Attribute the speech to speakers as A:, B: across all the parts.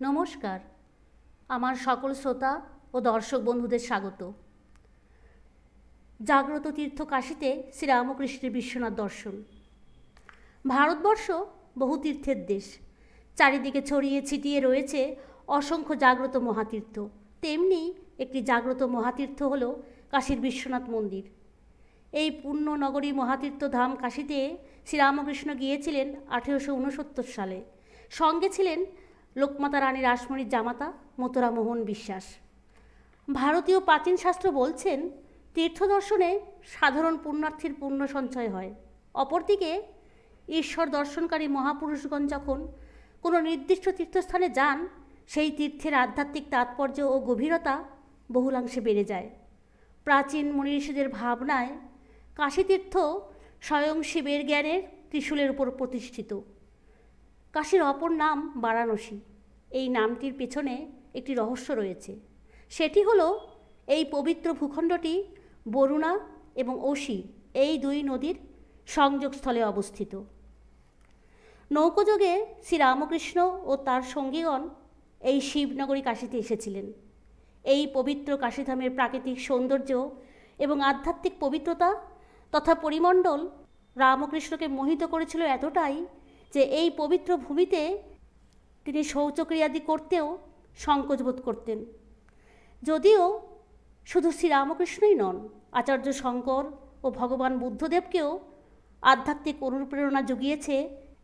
A: নমস্কার। আমার সকল শ্রোতা ও দর্শক বন্ধুদের স্বাগত। জাগ্রত তীর্থ কাশীতে শ্রীরামকৃষ্ণের বিশ্বনাথ দর্শন। ভারতবর্ষ বহু তীর্থের দেশ। চারিদিকে ছড়িয়ে ছিটিয়ে রয়েছে অসংখ্য জাগ্রত মহাতীর্থ। তেমনি একটি জাগ্রত মহাতীর্থ হল কাশীর বিশ্বনাথ মন্দির। এই পূর্ণ নগরী মহাতীর্থ ধাম কাশীতে শ্রীরামকৃষ্ণ গিয়েছিলেন আঠেরোশো উনসত্তর সালে। সঙ্গে ছিলেন লোকমাতা রানী রাসমণির জামাতা মোহন বিশ্বাস। ভারতীয় প্রাচীন শাস্ত্র বলছেন, তীর্থ দর্শনে সাধারণ পুণ্যার্থীর পুণ্য সঞ্চয় হয়। অপরদিকে, ঈশ্বর দর্শনকারী মহাপুরুষগণ যখন কোনো নির্দিষ্ট তীর্থস্থানে যান, সেই তীর্থের আধ্যাত্মিক তাৎপর্য ও গভীরতা বহুলাংশে বেড়ে যায়। প্রাচীন মনীষীদের ভাবনায় কাশীতীর্থ স্বয়ং শিবের জ্ঞানের ত্রিশূলের উপর প্রতিষ্ঠিত। কাশীর অপর নাম বারাণসী। এই নামটির পেছনে একটি রহস্য রয়েছে। সেটি হলো, এই পবিত্র ভূখণ্ডটি বরুণা এবং ওশি এই দুই নদীর সংযোগস্থলে অবস্থিত। নৌকোযোগে শ্রীরামকৃষ্ণ ও তার সঙ্গীগণ এই শিবনগরী কাশীতে এসেছিলেন। এই পবিত্র কাশীধামের প্রাকৃতিক সৌন্দর্য এবং আধ্যাত্মিক পবিত্রতা তথা পরিমণ্ডল রামকৃষ্ণকে মোহিত করেছিল এতটাই যে এই পবিত্র ভূমিতে তিনি শৌচক্রিয়াদি করতেও সংকোচবোধ করতেন। যদিও শুধু শ্রীরামকৃষ্ণই নন, আচার্য শঙ্কর ও ভগবান বুদ্ধদেবকেও আধ্যাত্মিক অনুপ্রেরণা জুগিয়েছে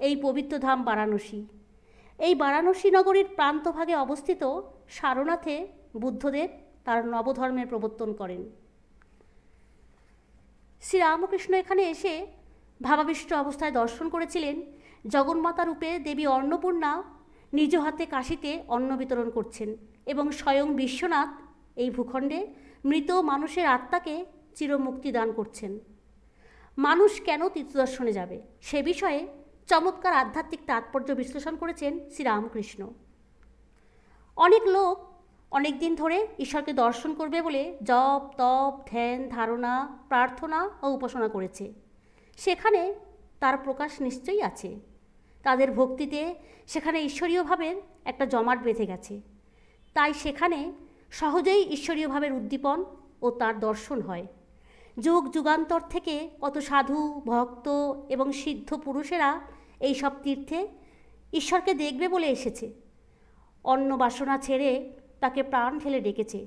A: এই পবিত্র ধাম বারাণসী। এই বারাণসী নগরীর প্রান্তভাগে অবস্থিত সারনাথে বুদ্ধদেব তার নবধর্মের প্রবর্তন করেন। শ্রীরামকৃষ্ণ এখানে এসে ভাবাবিষ্ট অবস্থায় দর্শন করেছিলেন জগন্মাতা রূপে দেবী অন্নপূর্ণা নিজ হাতে কাশিতে অন্ন বিতরণ করছেন এবং স্বয়ং বিশ্বনাথ এই ভূখণ্ডে মৃত মানুষের আত্মাকে চিরমুক্তি দান করছেন। মানুষ কেন তীর্থদর্শনে যাবে? সে বিষয়ে চমৎকার আধ্যাত্মিক তাৎপর্য বিশ্লেষণ করেছেন শ্রীরামকৃষ্ণ। অনেক লোক অনেক দিন ধরে ঈশ্বরকে দর্শন করবে বলে জপ, তপ, ধ্যান, ধারণা, প্রার্থনা ও উপাসনা করেছে। সেখানে তার প্রকাশ নিশ্চয়ই আছে। তাদের ভক্তিতে সেখানে ঈশ্বরীয়ভাবে একটা জমাট বেঁধে গেছে। তাই সেখানে সহজেই ঈশ্বরীয় ভাবের উদ্দীপন ও তার দর্শন হয়। যুগ যুগান্তর থেকে কত সাধু, ভক্ত এবং সিদ্ধ পুরুষেরা এই সব তীর্থে ঈশ্বরকে দেখবে বলে এসেছে। অন্ন বাসনা ছেড়ে তাকে প্রাণ ঢেলে ডেকেছে।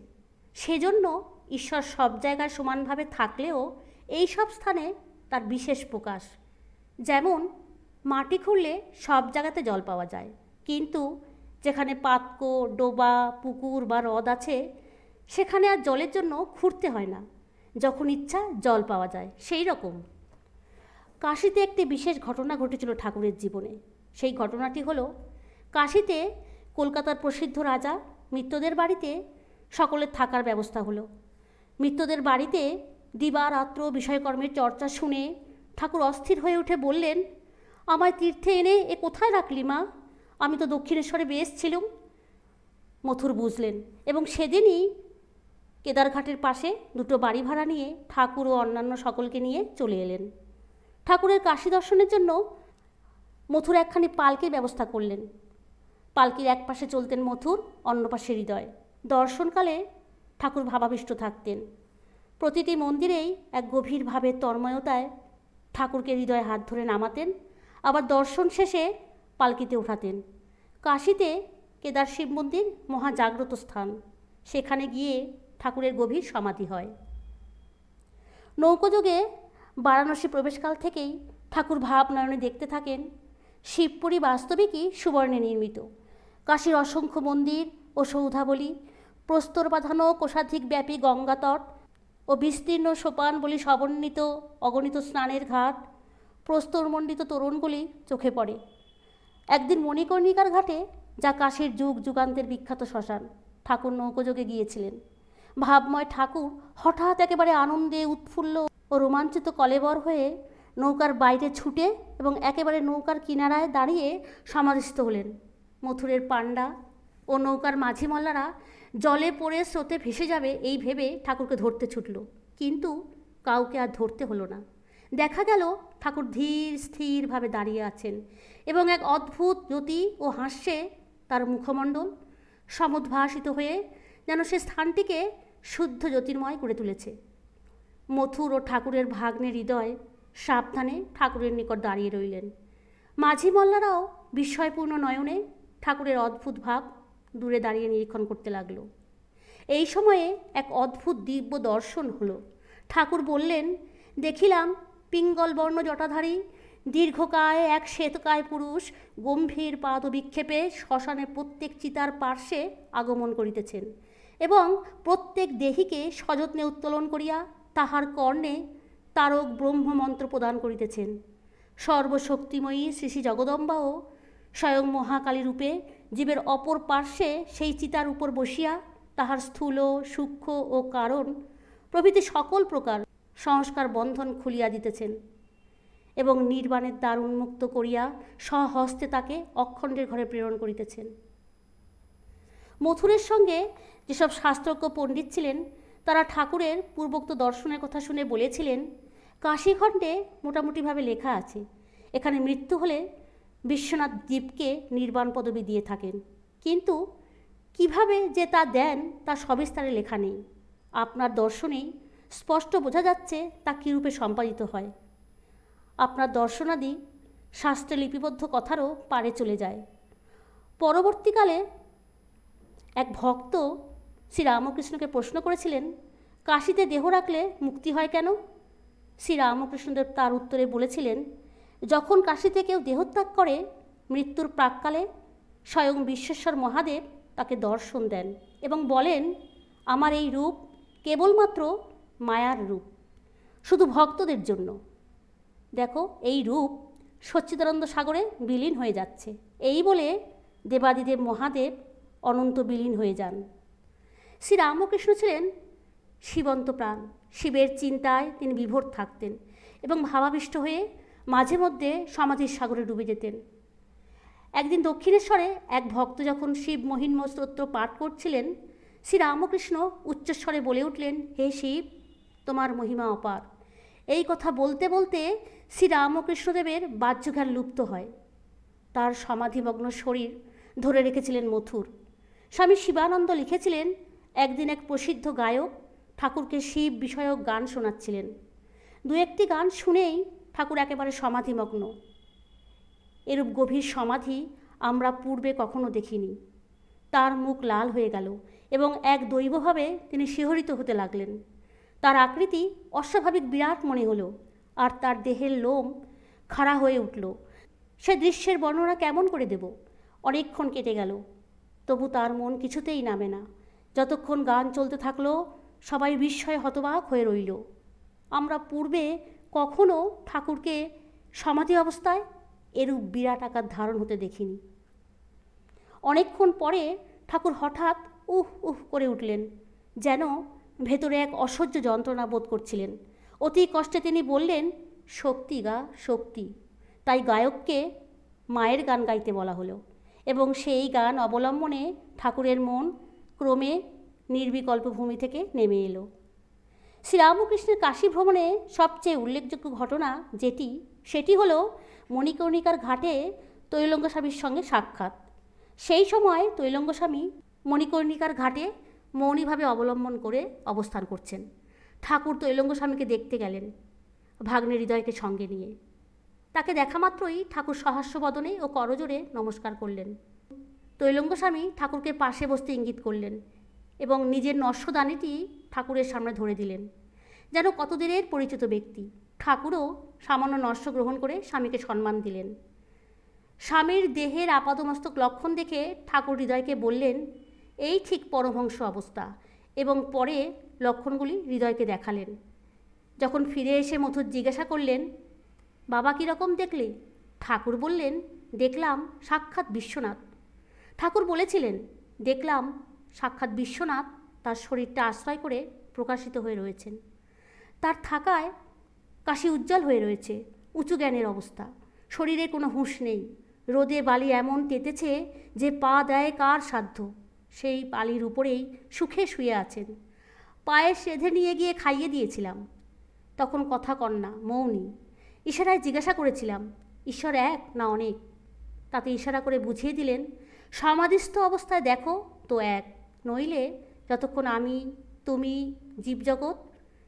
A: সেজন্য ঈশ্বর সব জায়গায় সমানভাবে থাকলেও এই সব স্থানে তার বিশেষ প্রকাশ। যেমন মাটি খুঁড়লে সব জায়গাতে জল পাওয়া যায়। কিন্তু যেখানে পাতকো, ডোবা, পুকুর বা হ্রদ আছে, সেখানে আর জলের জন্য খুঁড়তে হয় না। যখন ইচ্ছা জল পাওয়া যায়, সেই রকম। কাশিতে একটি বিশেষ ঘটনা ঘটেছিল ঠাকুরের জীবনে। সেই ঘটনাটি হলো, কাশিতে কলকাতার প্রসিদ্ধ রাজা মিত্রদের বাড়িতে সকলের থাকার ব্যবস্থা হলো। মৃত্যদের বাড়িতে দিবারাত্র বিষয়কর্মের চর্চা শুনে ঠাকুর অস্থির হয়ে উঠে বললেন আমায় তীর্থে এনে এ কোথায় রাখলি মা? আমি তো দক্ষিণেশ্বরে বেশ ছিলুম। মথুর বুঝলেন এবং সেদিনই কেদারঘাটের পাশে দুটো বাড়ি ভাড়া নিয়ে ঠাকুর ও অন্যান্য সকলকে নিয়ে চলে এলেন। ঠাকুরের কাশী দর্শনের জন্য মথুর একখানি পালকির ব্যবস্থা করলেন। পালকির এক পাশে চলতেন মথুর, অন্য পাশে হৃদয়। দর্শনকালে ঠাকুর ভাবাবিষ্ট থাকতেন। প্রতিটি মন্দিরেই এক গভীরভাবে তন্ময়তায় ঠাকুরকে হৃদয়ে হাত ধরে নামাতেন। আবার দর্শন শেষে পালকিতে ওঠাতেন কাশীতে কেদার শিব মন্দির মহাজাগ্রত স্থান। সেখানে গিয়ে ঠাকুরের গভীর সমাধি হয়। নৌকোযোগে বারাণসী প্রবেশকাল থেকেই ঠাকুর ভাব নয়নে দেখতে থাকেন, শিবপুরী বাস্তবিকই সুবর্ণে নির্মিত। কাশীর অসংখ্য মন্দির ও সৌধাবলী প্রস্তর বাঁধানো কোষাধিক ব্যাপী গঙ্গাতট ও বিস্তীর্ণ সোপান বলি সমন্বিত অগণিত স্নানের ঘাট প্রস্তরমণ্ডিত তরুণগুলি চোখে পড়ে। একদিন মণিকর্ণিকার ঘাটে যা কাশীর যুগ যুগান্তের বিখ্যাত শ্মশান, ঠাকুর নৌকোযোগে গিয়েছিলেন। ভাবময় ঠাকুর হঠাৎ একেবারে আনন্দে উৎফুল্ল ও রোমাঞ্চিত কলেবর হয়ে নৌকার বাইরে ছুটে এবং একেবারে নৌকার কিনারায় দাঁড়িয়ে সমাধিস্থ হলেন। মথুরের পাণ্ডা ও নৌকার মাঝি মল্লারা জলে পড়ে স্রোতে ভেসে যাবে এই ভেবে ঠাকুরকে ধরতে ছুটল। কিন্তু কাউকে আর ধরতে হলো না। দেখা গেল ঠাকুর ধীর স্থিরভাবে দাঁড়িয়ে আছেন এবং এক অদ্ভুত জ্যোতি ও হাস্যে তার মুখমণ্ডল সমুদ্ভাসিত হয়ে যেন সে স্থানটিকে শুদ্ধ জ্যোতির্ময় করে তুলেছে। মথুর ও ঠাকুরের ভাগ্নে হৃদয় সাবধানে ঠাকুরের নিকট দাঁড়িয়ে রইলেন। মাঝি মল্লারাও বিস্ময়পূর্ণ নয়নে ঠাকুরের অদ্ভুত ভাব দূরে দাঁড়িয়ে নিরীক্ষণ করতে লাগল। এই সময়ে এক অদ্ভুত দিব্য দর্শন হলো। ঠাকুর বললেন, দেখিলাম পিঙ্গল বর্ণ জটাধারী, দীর্ঘকায় এক শ্বেতকায় পুরুষ, গম্ভীর পাদ বিক্ষেপে শ্মশানের প্রত্যেক চিতার পার্শ্বে আগমন করিতেছেন এবং প্রত্যেক দেহিকে সযত্নে উত্তোলন করিয়া তাহার কর্ণে তারক ব্রহ্মমন্ত্র প্রদান করিতেছেন। সর্বশক্তিময়ী শ্রী শ্রী জগদম্বাও স্বয়ং মহাকালী রূপে জীবের অপর পার্শ্বে সেই চিতার উপর বসিয়া তাহার স্থূল, সূক্ষ্ম ও কারণ প্রভৃতি সকল প্রকার সংস্কার বন্ধন খুলিয়া দিতেছেন এবং নির্বাণের দ্বার উন্মুক্ত করিয়া স্বহস্তে তাকে অখণ্ডের ঘরে প্রেরণ করিতেছেন। মথুরের সঙ্গে যেসব শাস্ত্রজ্ঞ পণ্ডিত ছিলেন, তারা ঠাকুরের পূর্বোক্ত দর্শনের কথা শুনে বলেছিলেন, কাশীখণ্ডে মোটামুটিভাবে লেখা আছে, এখানে মৃত্যু হলে বিশ্বনাথ দ্বীপকে নির্বাণ পদবি দিয়ে থাকেন। কিন্তু কীভাবে যে তা দেন, তা সবিস্তারে লেখা নেই। আপনার দর্শনেই স্পষ্ট বোঝা যাচ্ছে তা কীরূপে সম্পাদিত হয়। আপনার দর্শনাদি শাস্ত্রে লিপিবদ্ধ কথারও পারে চলে যায়। পরবর্তীকালে এক ভক্ত শ্রী রামকৃষ্ণকে প্রশ্ন করেছিলেন, কাশিতে দেহ রাখলে মুক্তি হয় কেন? শ্রী রামকৃষ্ণদেব তার উত্তরে বলেছিলেন, যখন কাশিতে কেউ দেহত্যাগ করে, মৃত্যুর প্রাককালে স্বয়ং বিশ্বেশ্বর মহাদেব তাকে দর্শন দেন এবং বলেন, আমার এই রূপ কেবলমাত্র মায়ার রূপ, শুধু ভক্তদের জন্য। দেখো, এই রূপ সচ্চিদানন্দ সাগরে বিলীন হয়ে যাচ্ছে। এই বলে দেবাদিদেব মহাদেব অনন্ত বিলীন হয়ে যান। শ্রী রামকৃষ্ণ ছিলেন শিবন্ত প্রাণ। শিবের চিন্তায় তিনি বিভোর থাকতেন এবং ভাবাবিষ্ট হয়ে মাঝে মধ্যে সমাধির সাগরে ডুবে যেতেন। একদিন দক্ষিণেশ্বরে এক ভক্ত যখন শিব মহিন্ম স্তোত্র পাঠ করছিলেন শ্রী রামকৃষ্ণ উচ্চস্বরে বলে উঠলেন, হে শিব তোমার মহিমা অপার। এই কথা বলতে বলতে শ্রী রামকৃষ্ণদেবের বাহ্যজ্ঞান লুপ্ত হয়। তার সমাধিমগ্ন শরীর ধরে রেখেছিলেন মথুর। স্বামী শিবানন্দ লিখেছিলেন, একদিন এক প্রসিদ্ধ গায়ক ঠাকুরকে শিব বিষয়ক গান শোনাচ্ছিলেন। দু একটি গান শুনেই ঠাকুর একেবারে সমাধিমগ্ন। এরূপ গভীর সমাধি আমরা পূর্বে কখনো দেখিনি। তার মুখ লাল হয়ে গেল এবং এক দৈবভাবে তিনি শিহরিত হতে লাগলেন। তার আকৃতি অস্বাভাবিক বিরাট মনে হলো, আর তার দেহের লোম খাড়া হয়ে উঠল। সে দৃশ্যের বর্ণনা কেমন করে দেব? অনেকক্ষণ কেটে গেল। তবু তার মন কিছুতেই নামে না। যতক্ষণ গান চলতে থাকল, সবাই বিস্ময়ে হতবাক হয়ে রইল। আমরা পূর্বে কখনো ঠাকুরকে সমাধি অবস্থায় এরূপ বিরাট আকার ধারণ হতে দেখিনি। অনেকক্ষণ পরে ঠাকুর হঠাৎ উহ উহ করে উঠলেন, যেন ভেতরে এক অসহ্য যন্ত্রণা বোধ করছিলেন। অতি কষ্টে তিনি বললেন, শক্তি গা, শক্তি। তাই গায়ককে মায়ের গান গাইতে বলা হলো এবং সেই গান অবলম্বনে ঠাকুরের মন ক্রমে নির্বিকল্প ভূমি থেকে নেমে এলো। শ্রীরামকৃষ্ণের কাশী ভ্রমণে সবচেয়ে উল্লেখযোগ্য ঘটনা যেটি, সেটি হলো মণিকর্ণিকার ঘাটে তৈলঙ্গ স্বামীর সঙ্গে সাক্ষাৎ। সেই সময় তৈলঙ্গ স্বামী মণিকর্ণিকার ঘাটে মৌনীভাবে অবলম্বন করে অবস্থান করছেন। ঠাকুর তৈলঙ্গ স্বামীকে দেখতে গেলেন ভাগ্নে হৃদয়কে সঙ্গে নিয়ে। তাকে দেখা মাত্রই ঠাকুর সহাস্য বদনে ও করজোরে নমস্কার করলেন। তৈলঙ্গ স্বামী ঠাকুরকে পাশে বসতে ইঙ্গিত করলেন এবং নিজের নস্যদানিটি ঠাকুরের সামনে ধরে দিলেন। যেন কতদিনের পরিচিত ব্যক্তি, ঠাকুরও সামান্য নস্য গ্রহণ করে স্বামীকে সম্মান দিলেন। স্বামীর দেহের আপাদমস্তক লক্ষণ দেখে ঠাকুর হৃদয়কে বললেন এই ঠিক পরমহংস অবস্থা এবং পরে লক্ষণগুলি হৃদয়কে দেখালেন। যখন ফিরে এসে মথুর জিজ্ঞাসা করলেন, বাবা কীরকম দেখলে? ঠাকুর বললেন, দেখলাম সাক্ষাৎ বিশ্বনাথ। ঠাকুর বলেছিলেন, দেখলাম সাক্ষাৎ বিশ্বনাথ তার শরীরটা আশ্রয় করে প্রকাশিত হয়ে রয়েছেন। তার থাকায় কাশি উজ্জ্বল হয়ে রয়েছে, উঁচু জ্ঞানের অবস্থা। শরীরে কোনো হুঁশ নেই। রোদে বালি এমন তেতেছে যে পা দেয় কার সাধ্য? সেই বালির উপরেই সুখে শুয়ে আছেন। পায়ে সেধে নিয়ে গিয়ে খাইয়ে দিয়েছিলাম। তখন কথা কন্যা, মৌনী, ইশারায় জিজ্ঞাসা করেছিলাম, ঈশ্বর এক না অনেক? তাতে ইশারা করে বুঝিয়ে দিলেন, সমাধিস্থ অবস্থায় দেখো তো এক, নইলে যতক্ষণ আমি, তুমি, জীবজগৎ,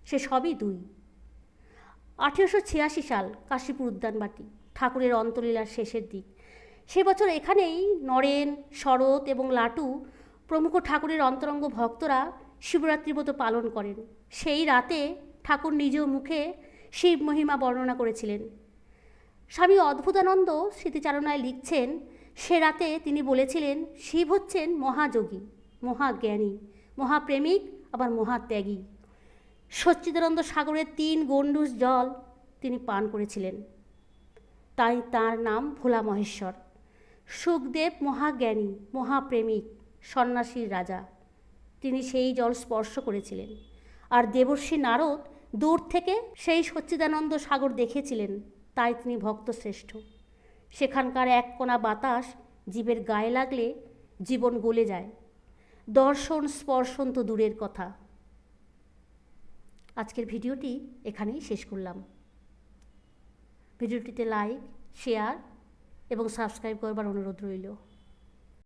A: সে সবই দুই। আঠেরোশো ছিয়াশি সাল, কাশীপুর উদ্যানবাটি, ঠাকুরের অন্তলীলার শেষের দিক। সে বছর এখানেই নরেন, শরৎ এবং লাটু প্রমুখ ঠাকুরের অন্তরঙ্গ ভক্তরা শিবরাত্রি ব্রত পালন করেন। সেই রাতে ঠাকুর নিজ মুখে শিব মহিমা বর্ণনা করেছিলেন। স্বামী অদ্ভুতানন্দ স্মৃতিচারণায় লিখছেন, সে রাতে তিনি বলেছিলেন, শিব হচ্ছেন মহাযোগী, মহাজ্ঞানী, মহাপ্রেমিক, আবার মহাত্যাগী। সচ্চিদানন্দ সাগরের তিন গণ্ডুষ জল তিনি পান করেছিলেন। তাই তার নাম ভোলা মহেশ্বর। সুখদেব মহাজ্ঞানী, মহাপ্রেমিক সন্ন্যাসীর রাজা। তিনি সেই জল স্পর্শ করেছিলেন। আর দেবর্ষী নারদ দূর থেকে সেই সচ্চিদানন্দ সাগর দেখেছিলেন, তাই তিনি ভক্ত শ্রেষ্ঠ। সেখানকার এক কোনা বাতাস জীবের গায়ে লাগলে জীবন গলে যায়। দর্শন, স্পর্শন তো দূরের কথা। আজকের ভিডিওটি এখানেই শেষ করলাম। ভিডিওটিতে লাইক, শেয়ার এবং সাবস্ক্রাইব করবার অনুরোধ রইল।